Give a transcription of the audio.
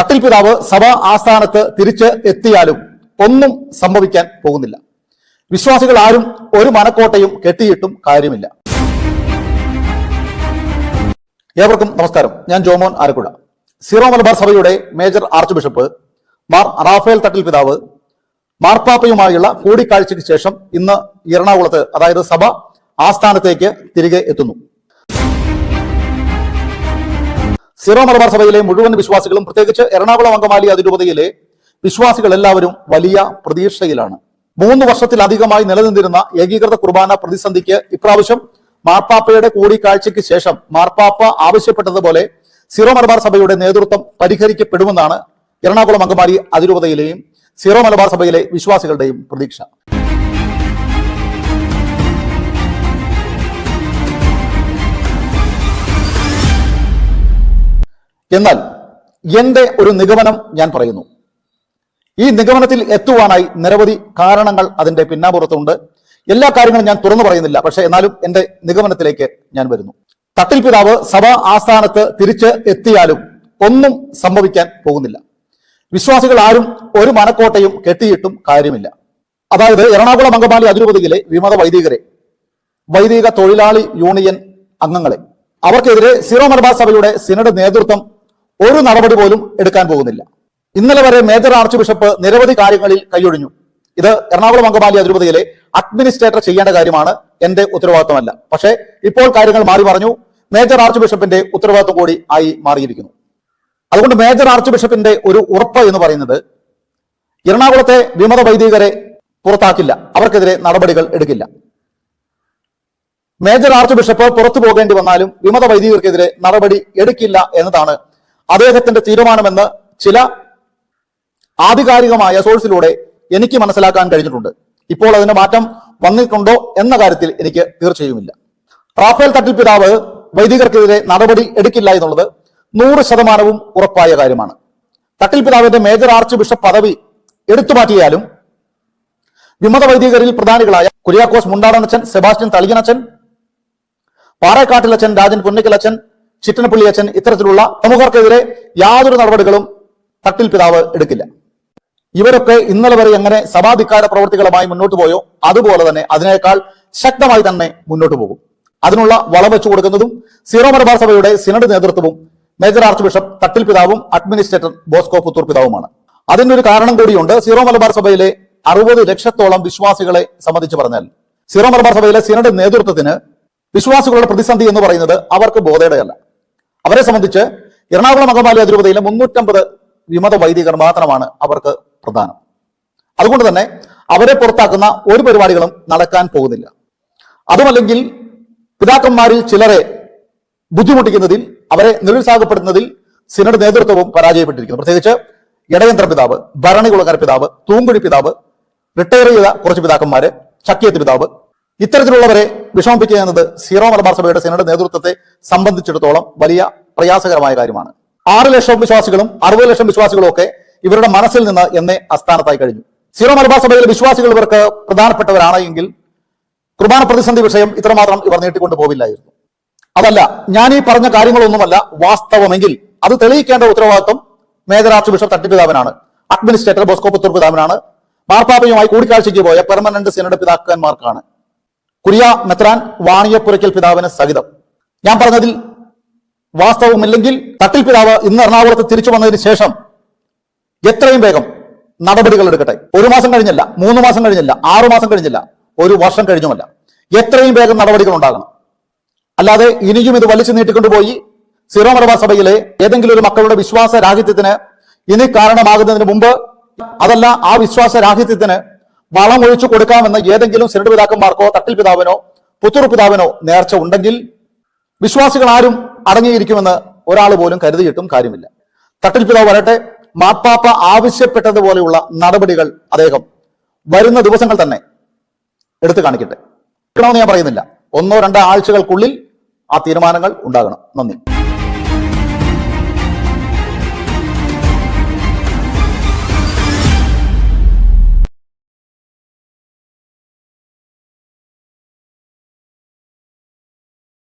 തട്ടിൽ പിതാവ് സഭാ ആസ്ഥാനത്ത് തിരിച്ച് എത്തിയാലും ഒന്നും സംഭവിക്കാൻ പോകുന്നില്ല. വിശ്വാസികൾ ആരും ഒരു മനക്കോട്ടയും കെട്ടിയിട്ടും കാര്യമില്ല. ഏവർക്കും നമസ്കാരം. ഞാൻ ജോമോൻ ആരക്കുഴ സീറോ മലബാർ സഭയുടെ major archbishop Mar Raphael Thattil പിതാവ് മാർപ്പാപ്പയുമായുള്ള കൂടിക്കാഴ്ചയ്ക്ക് ശേഷം ഇന്ന് എറണാകുളത്ത് അതായത് സഭ ആസ്ഥാനത്തേക്ക് തിരികെ എത്തുന്നു. സീറോ മലബാർ സഭയിലെ മുഴുവൻ വിശ്വാസികളും പ്രത്യേകിച്ച് എറണാകുളം അങ്കമാലി അതിരൂപതയിലെ വിശ്വാസികൾ എല്ലാവരും വലിയ പ്രതീക്ഷയിലാണ്. മൂന്ന് വർഷത്തിലധികമായി നിലനിന്നിരുന്ന ഏകീകൃത കുർബാന പ്രതിസന്ധിക്ക് ഇപ്രാവശ്യം മാർപ്പാപ്പയുടെ കൂടിക്കാഴ്ചയ്ക്ക് ശേഷം മാർപ്പാപ്പ ആവശ്യപ്പെട്ടതുപോലെ സിറോ മലബാർ സഭയുടെ നേതൃത്വം പരിഹരിക്കപ്പെടുമെന്നാണ് എറണാകുളം അങ്കമാലി അതിരൂപതയിലെയും സിറോ മലബാർ സഭയിലെ വിശ്വാസികളുടെയും പ്രതീക്ഷ. എന്നാൽ എന്റെ ഒരു നിഗമനം ഞാൻ പറയുന്നു. ഈ നിഗമനത്തിൽ എത്തുവാനായി നിരവധി കാരണങ്ങൾ അതിന്റെ പിന്നാപുറത്തുണ്ട് എല്ലാ കാര്യങ്ങളും ഞാൻ തുറന്നു പറയുന്നില്ല. പക്ഷേ എന്നാലും എന്റെ നിഗമനത്തിലേക്ക് ഞാൻ വരുന്നു. തട്ടിൽ പിതാവ് സഭാ ആസ്ഥാനത്ത് തിരിച്ച് എത്തിയാലും ഒന്നും സംഭവിക്കാൻ പോകുന്നില്ല. വിശ്വാസികൾ ആരും ഒരു മനക്കോട്ടയും കെട്ടിയിട്ടും കാര്യമില്ല. അതായത് എറണാകുളം അങ്കമാലി അതിരൂപതയിലെ വിമത വൈദികരെ വൈദിക തൊഴിലാളി യൂണിയൻ അംഗങ്ങളെ അവർക്കെതിരെ സീറോ മലബാർ സഭയുടെ സിനഡ് നേതൃത്വം ഒരു നടപടി പോലും എടുക്കാൻ പോകുന്നില്ല. ഇന്നലെ വരെ മേജർ ആർച്ച് ബിഷപ്പ് നിരവധി കാര്യങ്ങളിൽ കൈയൊഴിഞ്ഞു. ഇത് എറണാകുളം അങ്കമാലി അതിരൂപതയിലെ അഡ്മിനിസ്ട്രേറ്റർ ചെയ്യേണ്ട കാര്യമാണ് എന്റെ ഉത്തരവാദിത്വമല്ല പക്ഷേ ഇപ്പോൾ കാര്യങ്ങൾ മാറി പറഞ്ഞു മേജർ ആർച്ച് ബിഷപ്പിന്റെ ഉത്തരവാദിത്വം കൂടി ആയി മാറിയിരിക്കുന്നു. അതുകൊണ്ട് മേജർ ആർച്ച് ബിഷപ്പിന്റെ ഒരു ഉറപ്പ് എന്ന് പറയുന്നത് എറണാകുളത്തെ വിമത വൈദികരെ പുറത്താക്കില്ല. അവർക്കെതിരെ നടപടികൾ എടുക്കില്ല. മേജർ ആർച്ച് ബിഷപ്പ് പുറത്തു പോകേണ്ടി വന്നാലും വിമത വൈദികർക്കെതിരെ നടപടി എടുക്കില്ല എന്നതാണ് അദ്ദേഹത്തിന്റെ തീരുമാനമെന്ന് ചില ആധികാരികമായ സോഴ്സിലൂടെ എനിക്ക് മനസ്സിലാക്കാൻ കഴിഞ്ഞിട്ടുണ്ട്. ഇപ്പോൾ അതിന് മാറ്റം വന്നിട്ടുണ്ടോ എന്ന കാര്യത്തിൽ എനിക്ക് തീർച്ചയുമില്ല. റാഫേൽ തട്ടിൽ പിതാവ് വൈദികർക്കെതിരെ നടപടി എടുക്കില്ല എന്നുള്ളത് നൂറ് ശതമാനവും ഉറപ്പായ കാര്യമാണ്. തട്ടിൽപിതാവിന്റെ മേജർ ആർച്ച് ബിഷപ്പ് പദവി എടുത്തു മാറ്റിയാലും വിമത വൈദികരിൽ പ്രധാനികളായ കുര്യാക്കോസ് മുണ്ടാടനച്ചൻ സെബാസ്റ്റ്യൻ തളിയനച്ചൻ പാറേക്കാട്ടിലച്ചൻ രാജൻ പുന്നക്കലച്ചൻ ചിറ്റനപ്പള്ളി അച്ഛൻ ഇത്തരത്തിലുള്ള പ്രമുഖർക്കെതിരെ യാതൊരു നടപടികളും തട്ടിൽ പിതാവ് എടുക്കില്ല. ഇവരൊക്കെ ഇന്നലെ വരെ എങ്ങനെ സഭാധിക്കാര പ്രവർത്തികളുമായി മുന്നോട്ട് പോയോ അതുപോലെ തന്നെ അതിനേക്കാൾ ശക്തമായി തന്നെ മുന്നോട്ട് പോകും. അതിനുള്ള വളം വെച്ചു കൊടുക്കുന്നതും സീറോ മലബാർ സഭയുടെ സിനഡ് നേതൃത്വവും മേജർ ആർച്ച് ബിഷപ്പ് തട്ടിൽ പിതാവും അഡ്മിനിസ്ട്രേറ്റർ ബോസ്കോ പുത്തൂർ പിതാവുമാണ്. ഒരു കാരണം കൂടിയുണ്ട് സീറോ മലബാർ സഭയിലെ അറുപത് ലക്ഷത്തോളം വിശ്വാസികളെ സംബന്ധിച്ച് പറഞ്ഞാൽ. സീറോ മലബാർ സഭയിലെ സിനഡ് നേതൃത്വത്തിന് വിശ്വാസികളുടെ പ്രതിസന്ധി എന്ന് പറയുന്നത് അവർക്ക് ബോധയുടെയല്ല അവരെ സംബന്ധിച്ച് എറണാകുളം അങ്കമാലി അതിരൂപതയിലെ മുന്നൂറ്റമ്പത് വിമത വൈദികർ മാത്രമാണ് അവർക്ക് പ്രധാനം. അതുകൊണ്ട് തന്നെ അവരെ പുറത്താക്കുന്ന ഒരു പരിപാടികളും നടക്കാൻ പോകുന്നില്ല. അതുമല്ലെങ്കിൽ പിതാക്കന്മാരിൽ ചിലരെ ബുദ്ധിമുട്ടിക്കുന്നതിൽ അവരെ നിരുത്സാഹപ്പെടുത്തുന്നതിൽ സിനഡ് നേതൃത്വവും പരാജയപ്പെട്ടിരിക്കുന്നു. പ്രത്യേകിച്ച് ഇടയന്ത്ര പിതാവ് ഭരണികുളങ്ങര പിതാവ് തൂങ്കുഴി പിതാവ് റിട്ടയർ ചെയ്ത കുറച്ച് പിതാക്കന്മാര് ചക്കിയത്ത് പിതാവ് ഇത്തരത്തിലുള്ളവരെ വിഷമിപ്പിക്കുക എന്നത് സീറോ മലബാർ സഭയുടെ സെനറ്റ് നേതൃത്വത്തെ സംബന്ധിച്ചിടത്തോളം വലിയ പ്രയാസകരമായ കാര്യമാണ്. ആറ് ലക്ഷം വിശ്വാസികളും അറുപത് ലക്ഷം വിശ്വാസികളും ഒക്കെ ഇവരുടെ മനസ്സിൽ നിന്ന് എന്നെ അസ്ഥാനത്തായി കഴിഞ്ഞു. സീറോ മലബാർ സഭയിലെ വിശ്വാസികൾ ഇവർക്ക് പ്രധാനപ്പെട്ടവരാണ് എങ്കിൽ കുർബാന പ്രതിസന്ധി വിഷയം ഇത്രമാത്രം ഇവർ നീട്ടിക്കൊണ്ടു പോവില്ലായിരുന്നു. അതല്ല ഞാൻ ഈ പറഞ്ഞ കാര്യങ്ങളൊന്നുമല്ല വാസ്തവമെങ്കിൽ അത് തെളിയിക്കേണ്ട ഉത്തരവാദിത്വം മേജർ ആർച്ച് ബിഷപ്പ് തട്ടിപ്പിതാവനാണ്. അഡ്മിനിസ്ട്രേറ്റർ ബോസ്കോ പുത്തൂർ പിതാവനാണ് മാർപ്പാപ്പയുമായി കൂടിക്കാഴ്ചയ്ക്ക് പോയ പെർമനന്റ് സിനഡ് പിതാക്കന്മാർക്കാണ്. കുരിയ മെത്രാൻ വാണിയപ്പുരയ്ക്കൽ പിതാവിന് സഹിതം. ഞാൻ പറഞ്ഞതിൽ വാസ്തവമില്ലെങ്കിൽ തട്ടിൽ പിതാവ് ഇന്ന് എറണാകുളത്ത് തിരിച്ചു വന്നതിന് ശേഷം എത്രയും വേഗം നടപടികൾ എടുക്കട്ടെ. ഒരു മാസം കഴിഞ്ഞല്ല മൂന്ന് മാസം കഴിഞ്ഞില്ല ആറു മാസം കഴിഞ്ഞില്ല ഒരു വർഷം കഴിഞ്ഞുമല്ല. എത്രയും വേഗം നടപടികൾ ഉണ്ടാകണം. അല്ലാതെ ഇനിയും ഇത് വലിച്ചു നീട്ടിക്കൊണ്ടുപോയി സിറോ മലബാർ സഭയിലെ ഏതെങ്കിലും ഒരു മക്കളുടെ വിശ്വാസ രാഹിത്യത്തിന് ഇനി കാരണമാകുന്നതിന് മുമ്പ് അതല്ല ആ വിശ്വാസ രാഹിത്യത്തിന് വളം ഒഴിച്ചു കൊടുക്കാമെന്ന് ഏതെങ്കിലും സിനഡ് പിതാക്കന്മാർക്കോ തട്ടിൽ പിതാവിനോ പുത്തൂർ പിതാവിനോ നേർച്ച ഉണ്ടെങ്കിൽ വിശ്വാസികൾ ആരും അടങ്ങിയിരിക്കുമെന്ന് ഒരാൾ പോലും കരുതിയിട്ടും കാര്യമില്ല. തട്ടിൽ പിതാവ് വരട്ടെ മാപ്പാപ്പ ആവശ്യപ്പെട്ടതുപോലെയുള്ള നടപടികൾ അദ്ദേഹം വരുന്ന ദിവസങ്ങൾ തന്നെ എടുത്തു കാണിക്കട്ടെ. ഞാൻ പറയുന്നില്ല. ഒന്നോ രണ്ടോ ആഴ്ചകൾക്കുള്ളിൽ ആ തീരുമാനങ്ങൾ ഉണ്ടാകണം. നന്ദി.